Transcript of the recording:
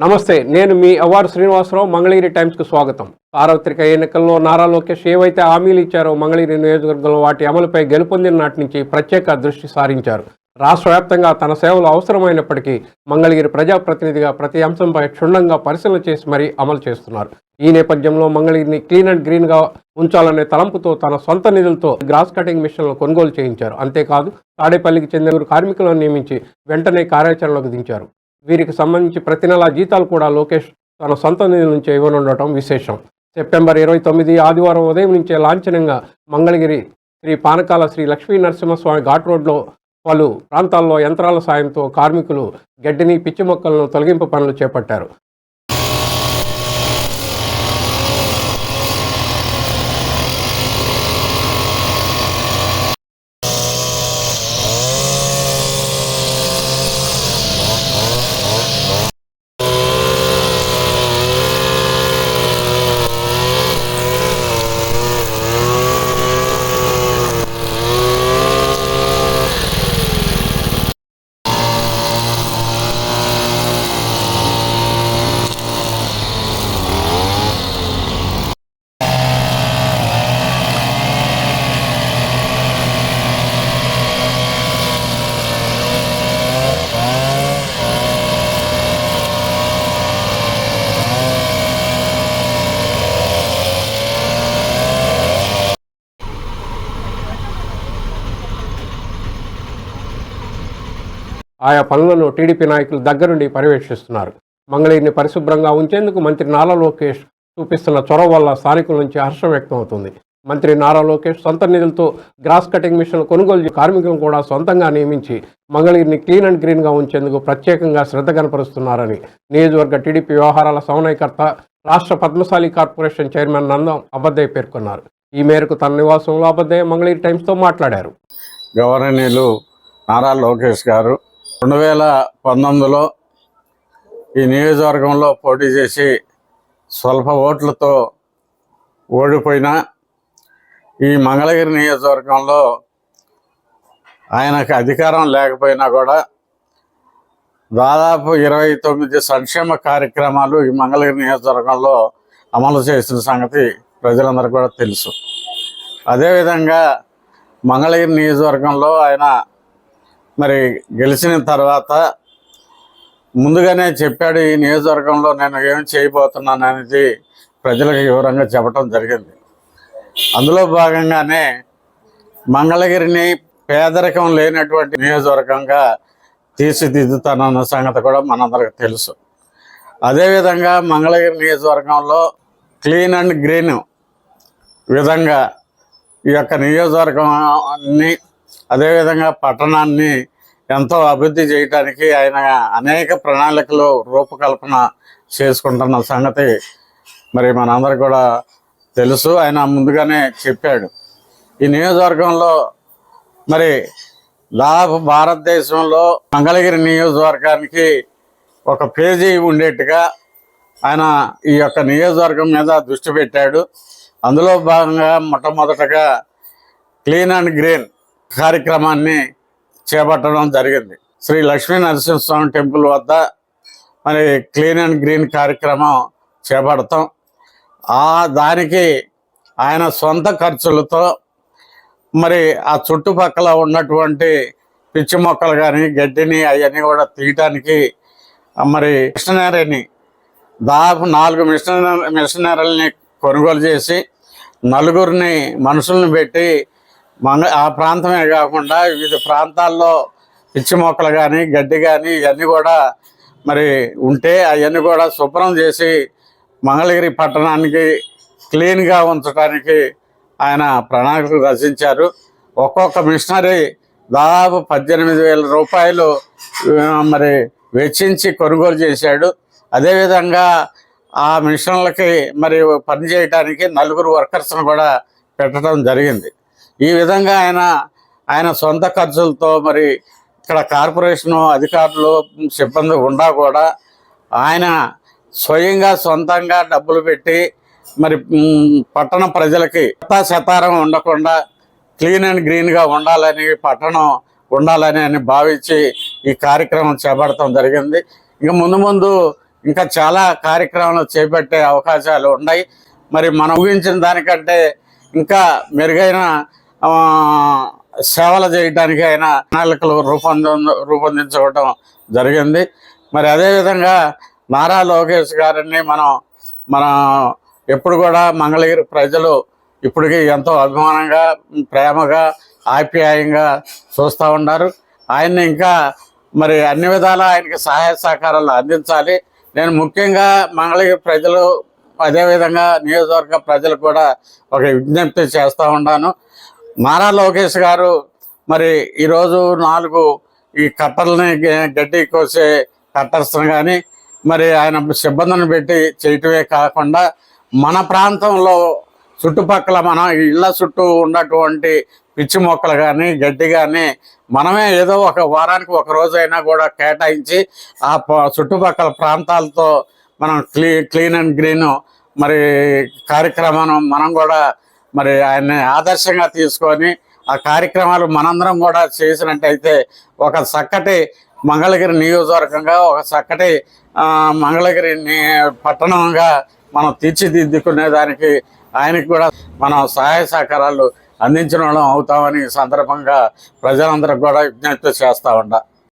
నమస్తే నేను మీ అవార్డు శ్రీనివాసరావు మంగళగిరి టైమ్స్కు స్వాగతం. సార్వత్రిక ఎన్నికల్లో నారా లోకేష్ ఏవైతే హామీలు ఇచ్చారో మంగళగిరి నియోజకవర్గంలో వాటి అమలుపై గెలుపొందిన నాటి నుంచి ప్రత్యేక దృష్టి సారించారు. రాష్ట్ర వ్యాప్తంగా తన సేవలు అవసరమైనప్పటికీ మంగళగిరి ప్రజాప్రతినిధిగా ప్రతి అంశంపై క్షుణ్ణంగా పరిశీలన చేసి మరీ అమలు చేస్తున్నారు. ఈ నేపథ్యంలో మంగళగిరిని క్లీన్ అండ్ గ్రీన్గా ఉంచాలనే తలంపుతో తన సొంత నిధులతో గ్రాస్ కటింగ్ మిషన్లు కొనుగోలు చేయించారు. అంతేకాదు తాడేపల్లికి చెందిన కార్మికులను నియమించి వెంటనే కార్యాచరణలోకి దించారు. వీరికి సంబంధించి ప్రతి నెల జీతాలు కూడా లోకేష్ తన సొంత నిధుల నుంచి ఇవ్వనుండటం విశేషం. సెప్టెంబర్ ఇరవై తొమ్మిది ఆదివారం ఉదయం నుంచే లాంఛనంగా మంగళగిరి శ్రీ పానకాల శ్రీ లక్ష్మీ నరసింహస్వామి ఘాట్ రోడ్లో పలు ప్రాంతాల్లో యంత్రాల సాయంతో కార్మికులు గడ్డిని పిచ్చి మొక్కలను తొలగింపు పనులు చేపట్టారు. ఆయా పనులను టీడీపీ నాయకులు దగ్గరుండి పర్యవేక్షిస్తున్నారు. మంగళగిరిని పరిశుభ్రంగా ఉంచేందుకు మంత్రి నారా లోకేష్ చూపిస్తున్న చొరవ వల్ల స్థానికుల నుంచి హర్షం వ్యక్తం అవుతుంది మంత్రి నారా లోకేష్ సొంత నిధులతో గ్రాస్ కటింగ్ మిషన్లు కొనుగోలు చేసి కార్మికులను కూడా సొంతంగా నియమించి మంగళగిరిని క్లీన్ అండ్ గ్రీన్గా ఉంచేందుకు ప్రత్యేకంగా శ్రద్ధ కనపరుస్తున్నారని నియోజకవర్గ టీడీపీ వ్యవహారాల సమన్వయకర్త రాష్ట్ర పద్మశాలి కార్పొరేషన్ చైర్మన్ నందం అబద్దయ్య పేర్కొన్నారు. ఈ మేరకు తన నివాసంలో అబద్దయ్య మంగళగిరి టైమ్స్తో మాట్లాడారు. గవర్నీయులు నారా లోకేష్ గారు రెండు వేల పంతొమ్మిదిలో ఈ నియోజకవర్గంలో పోటీ చేసి స్వల్ప ఓట్లతో ఓడిపోయిన ఈ మంగళగిరి నియోజకవర్గంలో ఆయనకు అధికారం లేకపోయినా కూడా దాదాపు ఇరవై తొమ్మిది సంక్షేమ కార్యక్రమాలు ఈ మంగళగిరి నియోజకవర్గంలో అమలు చేసిన సంగతి ప్రజలందరూ కూడా తెలుసు. అదేవిధంగా మంగళగిరి నియోజకవర్గంలో ఆయన మరి గెలిచిన తర్వాత ముందుగానే చెప్పాడు ఈ నియోజకవర్గంలో నేను ఏం చేయబోతున్నాను అనేది ప్రజలకు వివరంగా చెప్పడం జరిగింది. అందులో భాగంగానే మంగళగిరిని పేదరికం లేనటువంటి నియోజకవర్గంగా తీర్చిదిద్దుతానన్న సంగతి కూడా మనందరికి తెలుసు. అదేవిధంగా మంగళగిరి నియోజకవర్గంలో క్లీన్ అండ్ గ్రీన్ విధంగా ఈ యొక్క నియోజకవర్గాన్ని అదేవిధంగా పట్టణాన్ని ఎంతో అభివృద్ధి చేయడానికి ఆయన అనేక ప్రణాళికలు రూపకల్పన చేసుకుంటున్న సంగతి మరి మనందరికి కూడా తెలుసు. ఆయన ముందుగానే చెప్పాడు. ఈ నియోజకవర్గంలో మరి దాదాపు భారతదేశంలో మంగళగిరి నియోజకవర్గానికి ఒక పేజీ ఉండేట్టుగా ఆయన ఈ యొక్క నియోజకవర్గం మీద దృష్టి పెట్టాడు. అందులో భాగంగా మొట్టమొదటగా క్లీన్ అండ్ గ్రీన్ కార్యక్రమాన్ని చేపట్టడం జరిగింది. శ్రీ లక్ష్మీ నరసింహస్వామి టెంపుల్ వద్ద మరి క్లీన్ అండ్ గ్రీన్ కార్యక్రమం చేపడతాం. ఆ దానికి ఆయన సొంత ఖర్చులతో మరి ఆ చుట్టుపక్కల ఉన్నటువంటి పిచ్చి మొక్కలు కానీ గడ్డిని అవన్నీ కూడా తీయటానికి మరి మిషనరీని దాదాపు నాలుగు మిషనరీ మిషనరీలని కొనుగోలు చేసి నలుగురిని మనుషుల్ని పెట్టి మంగ ఆ ప్రాంతమే కాకుండా వివిధ ప్రాంతాల్లో పిచ్చి మొక్కలు కానీ గడ్డి కానీ ఇవన్నీ కూడా మరి ఉంటే అవన్నీ కూడా శుభ్రం చేసి మంగళగిరి పట్టణానికి క్లీన్గా ఉంచడానికి ఆయన ప్రణాళికలు రచించారు. ఒక్కొక్క మిషనరీ దాదాపు పద్దెనిమిది వేల రూపాయలు మరి వెచ్చించి కొనుగోలు చేశాడు. అదేవిధంగా ఆ మిషన్లకి మరి పనిచేయడానికి నలుగురు వర్కర్స్ను కూడా పెట్టడం జరిగింది. ఈ విధంగా ఆయన ఆయన సొంత ఖర్చులతో మరి ఇక్కడ కార్పొరేషను అధికారులు సిబ్బంది ఉండా కూడా ఆయన స్వయంగా సొంతంగా డబ్బులు పెట్టి మరి పట్టణ ప్రజలకి శతారం ఉండకుండా క్లీన్ అండ్ గ్రీన్గా ఉండాలని పట్టణం ఉండాలని అని భావించి ఈ కార్యక్రమం చేపడటం జరిగింది. ఇంకా ముందు ముందు ఇంకా చాలా కార్యక్రమాలు చేపట్టే అవకాశాలు ఉన్నాయి. మరి మనం ఊహించిన దానికంటే ఇంకా మెరుగైన సేవలు చేయడానికి ఆయన ప్రణాళికలు రూపొంద రూపొందించుకోవటం జరిగింది. మరి అదేవిధంగా నారా లోకేష్ గారిని మనం మన ఎప్పుడు కూడా మంగళగిరి ప్రజలు ఇప్పటికీ ఎంతో అభిమానంగా ప్రేమగా ఆప్యాయంగా చూస్తూ ఉన్నారు. ఆయన్ని ఇంకా మరి అన్ని విధాలా ఆయనకి సహాయ సహకారాలు అందించాలి. నేను ముఖ్యంగా మంగళగిరి ప్రజలు అదేవిధంగా నియోజకవర్గ ప్రజలు కూడా ఒక విజ్ఞప్తి చేస్తూ ఉన్నాను. నారా లోకేష్ గారు మరి ఈరోజు నాలుగు ఈ కట్టర్లని గడ్డి కోసే కట్టర్స్ని కానీ మరి ఆయన సిబ్బందిని పెట్టి చేయటమే కాకుండా మన ప్రాంతంలో చుట్టుపక్కల మన ఇళ్ళ చుట్టూ ఉన్నటువంటి పిచ్చి మొక్కలు కానీ గడ్డి కానీ మనమే ఏదో ఒక వారానికి ఒక రోజైనా కూడా కేటాయించి ఆ చుట్టుపక్కల ప్రాంతాలతో మనం క్లీ క్లీన్ అండ్ గ్రీన్ మరి కార్యక్రమం మనం కూడా మరి ఆయన్ని ఆదర్శంగా తీసుకొని ఆ కార్యక్రమాలు మనందరం కూడా చేసినట్టయితే ఒక చక్కటి మంగళగిరి నియోజకవర్గంగా ఒక చక్కటి మంగళగిరి పట్టణంగా మనం తీర్చిదిద్దుకునే దానికి కూడా మనం సహాయ సహకారాలు అందించడం అవుతామని సందర్భంగా ప్రజలందరికీ కూడా విజ్ఞప్తి చేస్తా ఉంటా